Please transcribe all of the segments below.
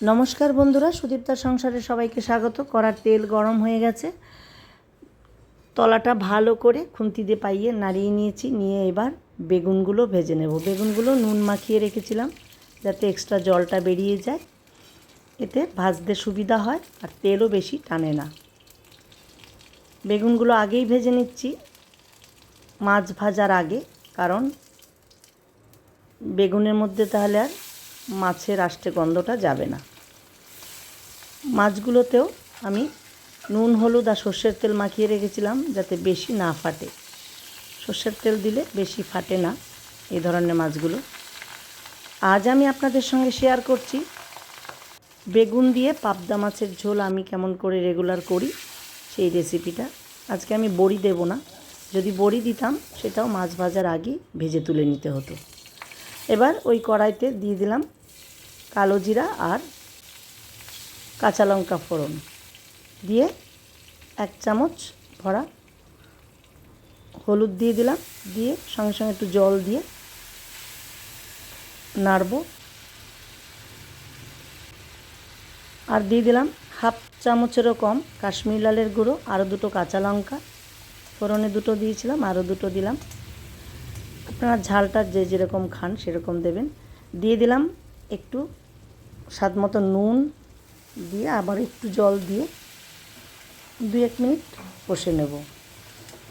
নমস্কার বন্ধুরা সুদীপ্তার সংসারে সবাইকে স্বাগত। করার তেল গরম হয়ে গেছে। তলাটা ভালো করে খুন্তি দিয়ে পাইয়ে নাড়িয়ে নিয়েছি। নিয়ে এবার বেগুনগুলো ভেজে নেব। বেগুনগুলো নুন মাখিয়ে রেখেছিলাম যাতে এক্সট্রা জলটা বেরিয়ে যায়। এতে ভাজতে সুবিধা হয় আর তেলও বেশি টানে না। বেগুনগুলো আগেই ভেজে নিচ্ছি মাছ ভাজার আগে, কারণ বেগুনের মধ্যে তাহলে আর মাছের আষ্টে গন্ধটা যাবে না। মাছগুলোতেও আমি নুন, হলুদ আর সর্ষের তেল মাখিয়ে রেখেছিলাম যাতে বেশি না ফাটে। সর্ষের তেল দিলে বেশি ফাটে না এই ধরনের মাছগুলো। আজ আমি আপনাদের সঙ্গে শেয়ার করছি বেগুন দিয়ে পাবদা মাছের ঝোল আমি কেমন করে রেগুলার করি সেই রেসিপিটা আজকে আমি বড়ি দেব না। যদি বড়ি দিতাম সেটাও মাছ ভাজার আগে ভেজে তুলে নিতে হতো। এবার ওই কড়াইতে দিয়ে দিলাম কালো জিরা আর কাঁচা লঙ্কা ফোড়ন দিয়ে এক চামচ ভরা হলুদ দিয়ে দিলাম। দিয়ে সঙ্গে সঙ্গে একটু জল দিয়ে নাড়ব। আর দিয়ে দিলাম হাফ চামচেরও কম কাশ্মীর লালের গুঁড়ো, আরও দুটো কাঁচা লঙ্কা। ফোড়নে দুটো দিয়েছিলাম, আরও দুটো দিলাম। আপনারা ঝালটা যে যেরকম খান সেরকম দেবেন। দিয়ে দিলাম একটু স্বাদ মতো নুন দিয়ে আবার একটু জল দিয়ে দু এক মিনিট কষে নেব।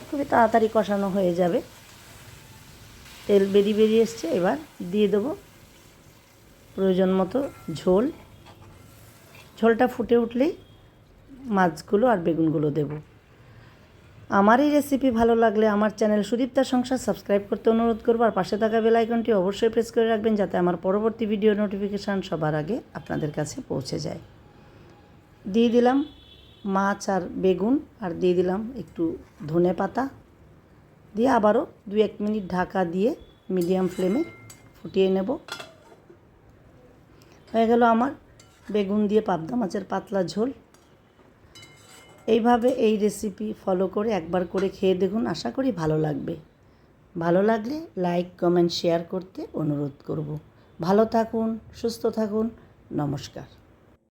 খুবই তাড়াতাড়ি কষানো হয়ে যাবে। তেল বেরিয়ে বেরিয়ে এসছে, এবার দিয়ে দেবো প্রয়োজন মতো ঝোল। ঝোলটা ফুটে উঠলেই মাছগুলো আর বেগুনগুলো দেবো। আমার এই রেসিপি ভালো লাগলে আমার চ্যানেল সুদীপ্তার সংসার সাবস্ক্রাইব করতে অনুরোধ করব। আর পাশে থাকা বেল আইকনটি অবশ্যই প্রেস করে রাখবেন যাতে আমার পরবর্তী ভিডিও নোটিফিকেশান সবার আগে আপনাদের কাছে পৌঁছে যায়। দিয়ে দিলাম মাছ আর বেগুন আর দিয়ে দিলাম একটু ধনে পাতা। দিয়ে আবারও দু এক মিনিট ঢাকা দিয়ে মিডিয়াম ফ্লেমে ফুটিয়ে নেব। হয়ে গেল আমার বেগুন দিয়ে পাবদা মাছের পাতলা ঝোল। এইভাবে এই রেসিপি ফলো করে একবার করে খেয়ে দেখুন, আশা করি ভালো লাগবে। ভালো লাগলে লাইক কমেন্ট শেয়ার করতে অনুরোধ করব। ভালো থাকুন, সুস্থ থাকুন, নমস্কার।